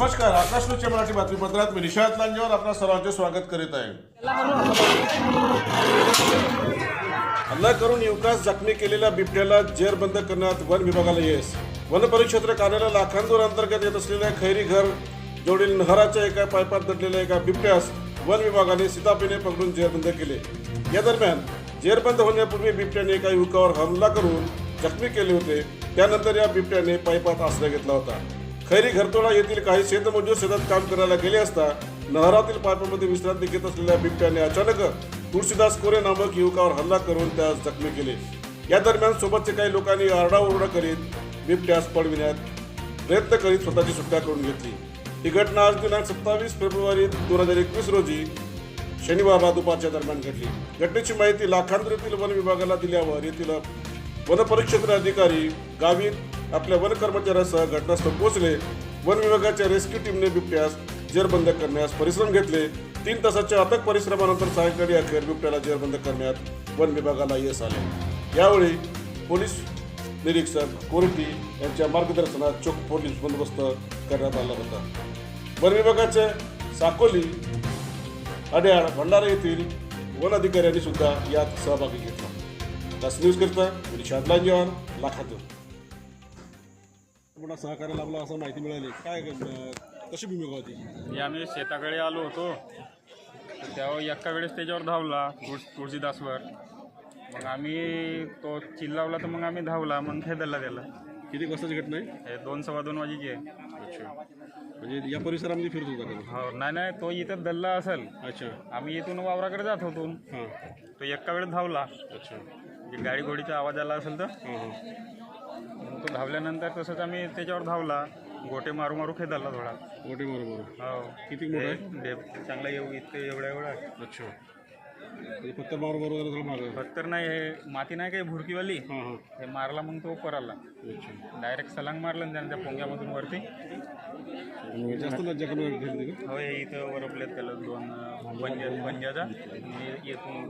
नमस्कार आकाश मराठी बातमीपत्रात मी निशांत लांजेवर आपणा सर्वांचे स्वागत करीत आहे. हल्ला करून युवकास जखमी केलेल्या बिबट्याला जेरबंद करण्यात वन विभागाला यश. वन परिक्षेत्र कार्यालय लाखांदूर अंतर्गत येत असलेल्या खैरी घर जोडील नहराच्या एका पायपात दडलेल्या एका बिबट्यास वन विभागाने सीतापीने पकडून जेरबंद केले. या दरम्यान जेरबंद होण्यापूर्वी बिबट्याने एका युवकावर हमला करून जखमी केले होते. त्यानंतर या बिबट्याने पायपात आश्रय घेतला होता. खैरी घरतोडा येथील काही शेतमजूर शेतात काम करायला गेले असता नहरातील पायपामध्ये विश्रांती घेत असलेल्या बिबट्याने अचानक तुळशीदास कोरे नामक युवकावर हल्ला करून त्यास जखमी केले. या दरम्यान सोबतचे काही लोकांनी आरडाओरडा करीत बिबट्यास पळविण्यात प्रयत्न करीत स्वतःची सुटका करून घेतली. ही घटना आज दिनांक सत्तावीस फेब्रुवारी दोन हजार एकवीस रोजी शनिवारला दुपारच्या दरम्यान घडली. घटनेची माहिती लाखांतर येथील वन विभागाला दिल्यावर येथील वनपरिक्षेत्र अधिकारी गावीत आपल्या वन कर्मचाऱ्यासह घटनास्थळ पोहोचले. वन विभागाच्या रेस्क्यू टीमने बिबट्यास जेरबंद करण्यास परिश्रम घेतले. तीन तासाच्या अथक परिश्रमानंतर सायंकाळी अखेर बिबट्याला जेरबंद करण्यात वन विभागाला यश आले. यावेळी पोलीस निरीक्षक कोरटी यांच्या मार्गदर्शनात चोख पोलीस बंदोबस्त करण्यात आला होता. वन विभागाचे साकोली अड्याळ भंडारा येथील वन अधिकाऱ्यांनी सुद्धा यात सहभागी घेतला. न्यूज करता निषाद लांजेवार लाखातून. मोठा सहकार्य लाभला असं माहिती मिळाली? काय कशी भूमिका होती? हे आम्ही शेताकडे आलो होतो. तर तेव्हा एका वेळेस त्याच्यावर धावला तुळस तुळशीदासवर. मग आम्ही तो चिल्लावला तर मग आम्ही धावला मग खेदरला त्याला. किती वाजताची घटना आहे? हे दोन सव्वा दोन वाजेची आहे. अच्छा. म्हणजे या परिसरामध्ये फिरत होता का हो नाही नाही तो इथं दल्ला असेल. अच्छा. आम्ही इथून वावराकडे जात होतो. हां. तो एका वेळेस धावला. अच्छा. म्हणजे गाडी घोडीचा आवाज आला असेल तर. हां हां. तो धावल्यानंतर तसंच आम्ही त्याच्यावर धावला. गोटे मारू मारू खेदरला थोडा. मोठे बरोबर हो. किती मोठा आहे हे चांगला येऊ इतकं एवढा एवढा आहे. अच्छा. म्हणजे फक्त मार बरोबर मागं फक्त नाही हे माती नाही काही भुरकीवाली? हां हां. हे मारला मग तो पराला. अच्छा. डायरेक्ट सलांग मारलं ना त्यानं त्या पोंग्यामधून वरती. आणि जास्त लज्जा का? हो हे इथं वरपलेत त्याला दोन पंजा पंजाचा आणि येथून